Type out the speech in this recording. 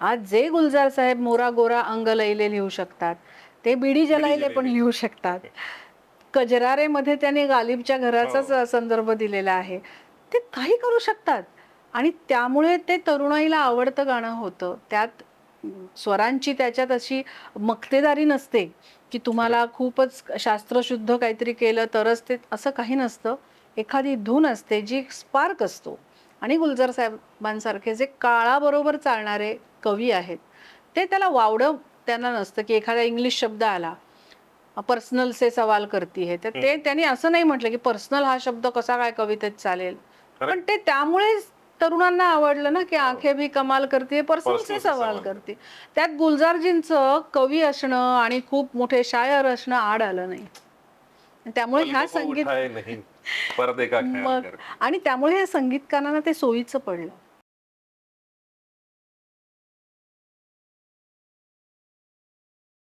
आज जे गुलजार साहेब मोरा गोरा अंग लैले लिहू शकतात ते बिडी जलाईले पण लिहू शकतात. कजरारेमध्ये त्याने गालिबच्या घराचाच संदर्भ दिलेला आहे. ते काही करू शकतात. आणि त्यामुळे ते तरुणाईला आवडतं गाणं होतं. त्यात स्वरांची त्याच्यात अशी मक्तेदारी नसते की तुम्हाला खूपच शास्त्रशुद्ध काहीतरी केलं तरच ते असं काही नसतं. एखादी धून असते जी स्पार्क असतो. आणि गुलजार साहेबांसारखे जे काळाबरोबर चालणारे कवी आहेत. ते त्याला वावडं त्यांना नसतं की एखादा इंग्लिश शब्द आला पर्सनल से सवाल करती है तर ते त्यांनी असं नाही म्हटलं की पर्सनल हा शब्द कसा काय कवितेत चालेल. पण ते त्यामुळेच तरुणांना आवडलं ना की आंखे भी कमाल करते पर्सनल से सवाल करते. त्यात गुलजारजींचं कवी असणं आणि खूप मोठे शायर असणं आड आलं नाही. त्यामुळे ह्या संगीत मग आणि त्यामुळे ह्या संगीतकारांना ते सोयीचं पडलं.